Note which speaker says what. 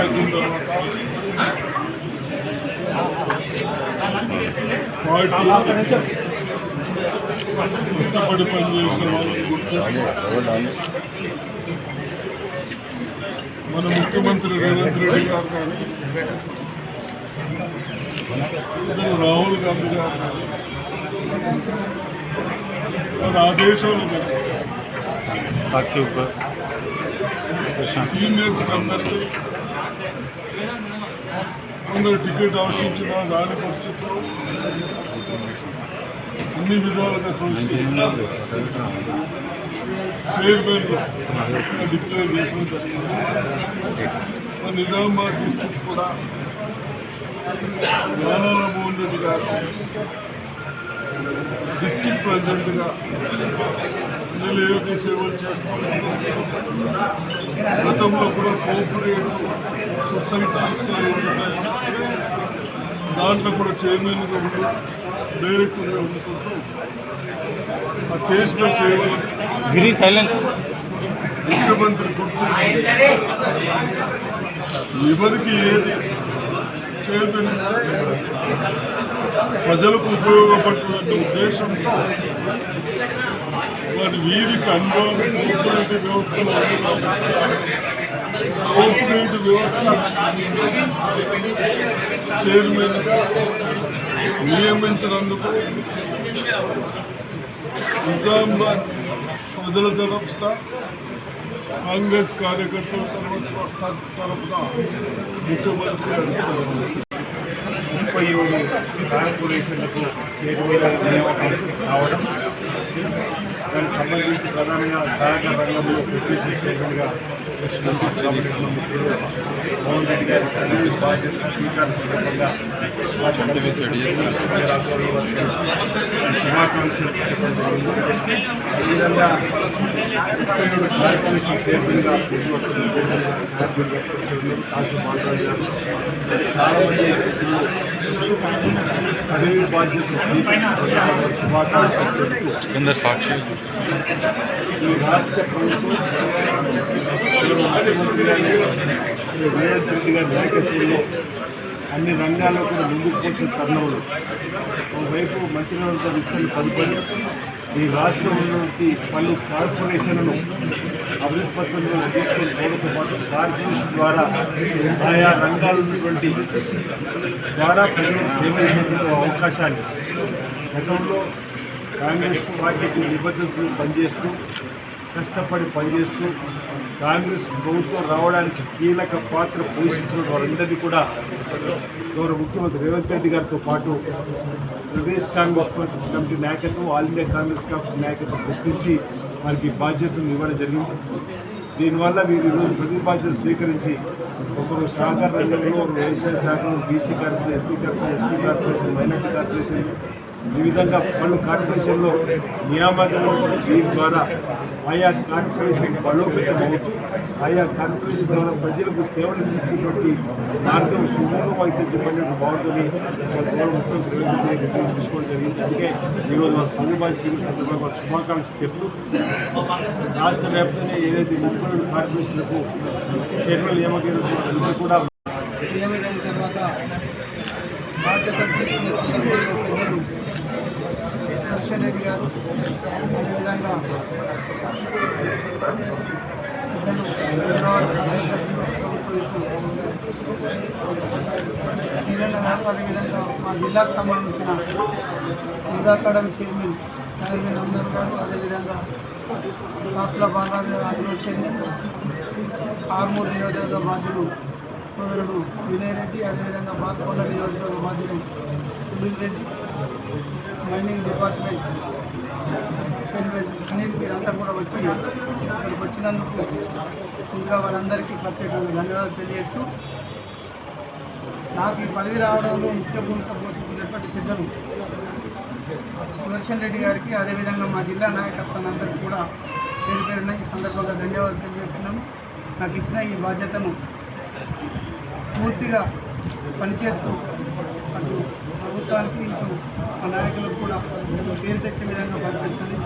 Speaker 1: వచ్చిన తర్వాత కష్టపడి పనిచేసిన వాళ్ళని గుర్తిస్తూ మన ముఖ్యమంత్రి రేవంత్ రెడ్డి గారు కానీ రాహుల్ గాంధీ గారు కానీ వారి ఆదేశాలు మేరకు సీనియర్స్ అందరికీ కొందరు టికెట్ ఆశించిన రాని పరిస్థితుల్లో అన్ని విధాలుగా చూసి చైర్మన్ డిక్లేర్ చేసిన నిజామాబాద్ డిస్టిక్ కూడా యానాల మోహన్ రెడ్డి గారు డిస్టిక్ ప్రెసిడెంట్గా నేను ఏవైతే సేవలు చేస్తున్నాను గతంలో కూడా కోఆపరేటివ్ సొసైటీస్ దాంట్లో కూడా చైర్మన్గా ఉంటూ డైరెక్టర్గా ఉండుకుంటూ ఆ చేసిన సేవలను
Speaker 2: గిరి సైలెన్స్
Speaker 1: ముఖ్యమంత్రి గుర్తించి ఎవరికి ఏది చైర్మన్ ప్రజలకు ఉపయోగపడుతుందనే ఉద్దేశంతో వారి వీరికి అనుభవం కోఆపరేటివ్ వ్యవస్థలో కోఆపరేటివ్ వ్యవస్థ చైర్మన్గా నియమించినందుకు నిజామాబాద్ ప్రజల తరఫున కాంగ్రెస్ కార్యకర్తల తరఫున తరఫున ముఖ్యమంత్రి గారి తరఫున
Speaker 3: ముప్పై ఏడు కార్పొరేషన్లకు చేరువగా నియామకం కావడం దానికి సంబంధించి ప్రధానంగా సహకార రంగంలో డిప్యూటీ చైర్మన్గా మోహన్ రెడ్డి గారి బాధ్యత స్వీకారం సందర్భంగా శుభాకాంక్షలు. అదేవిధంగా ముప్పై ఏడు కార్పొరేషన్ చైర్మన్గా చాలా మంది పదవి
Speaker 2: బాధ్యత సాక్షి.
Speaker 3: ఈ రాష్ట్ర ప్రభుత్వం రేవంత్ రెడ్డి గారి నాయకత్వంలో అన్ని రంగాల్లో కూడా ముందుకు పోతున్న తరుణంలో. ఒకవైపు మంత్రివర్గ విస్తరణ తదుపరి ఈ రాష్ట్రంలోకి పలు కార్పొరేషన్లను అభివృద్ధి పథకంలో తీసుకొని పోవడంతో పాటు కార్పొరేషన్ ద్వారా ఆయా రంగాల ఉన్నటువంటి ద్వారా ప్రజలకు సేవ చేసేందుకు అవకాశాన్ని గతంలో కాంగ్రెస్ పార్టీకి నిబద్ధతలు పనిచేస్తూ కష్టపడి పనిచేస్తూ కాంగ్రెస్ ప్రభుత్వం రావడానికి కీలక పాత్ర పోషించిన వారందరినీ కూడా గౌరవ ముఖ్యమంత్రి రేవంత్ రెడ్డి గారితో పాటు ప్రదేశ్ కాంగ్రెస్ కమిటీ నాయకత్వం ఆల్ ఇండియా కాంగ్రెస్ కమిటీ నాయకత్వం గుర్తించి వారికి బాధ్యతలు ఇవ్వడం జరిగింది. దీనివల్ల వీరు ఈరోజు ప్రతి బాధ్యత స్వీకరించి ఒకరు సహకార రంగంలో ఒకరు వ్యవసాయ శాఖలో BC corporation SC corporation ST corporation minority corporation ఈ విధంగా పలు కార్పొరేషన్లో నియామకాలు దీని ద్వారా ఆయా కార్పొరేషన్ బలోపేతం అవుతూ ఆయా కార్పొరేషన్ ద్వారా ప్రజలకు సేవలు అందించేటువంటి మార్గం సుగమంగా అయితే చెప్పినట్టు బాగుంటుంది తీసుకోవడం జరిగింది. అందుకే ఈరోజు మా పదుబాయి శిబిర సందర్భంగా శుభాకాంక్షలు చెప్తూ రాష్ట్ర వ్యాప్తంగా ఏదైతే ముప్పై ఏడు కార్పొరేషన్లకు చైర్మన్ నియామకం కూడా
Speaker 4: తర్వాత బాధ్యతలు తీసుకునే సందర్భంలో పెద్దలు రెడ్డి గారు అదేవిధంగా పెద్దలు గారు అదేవిధంగా మా జిల్లాకు సంబంధించిన యుద్ధ అకాడమీ చైర్మన్ చైర్మన్ అందరు గారు అదేవిధంగా కాసుల బాలాజీ గారు ఆగ్రో చైర్మన్. ఆర్మూర్ నియోజకవర్గ బాధ్యులు సోదరుడు వినయ్ రెడ్డి అదేవిధంగా బాత్కొండ నియోజకవర్గ బాధ్యులు Sunil Reddy mining department chairman Anil వీరంతా కూడా వచ్చి ఇక్కడికి వచ్చినందుకు ఇంకా వాళ్ళందరికీ ప్రత్యేకంగా ధన్యవాదాలు తెలియజేస్తూ నాకు ఈ పదవి రావడంలో ముఖ్య భూమిక పోషించినటువంటి పెద్దలు సుదర్శన్ రెడ్డి గారికి అదేవిధంగా మా జిల్లా నాయకత్వాన్ని అందరికీ కూడా పేరు పేరున ఈ సందర్భంగా ధన్యవాదాలు తెలియజేస్తున్నాను. నాకు ఇచ్చిన ఈ బాధ్యతను పూర్తిగా పనిచేస్తూ అటు ప్రభుత్వానికి ఇటు మా నాయకులకు కూడా పేరు తెచ్చే విధంగా పనిచేస్తానని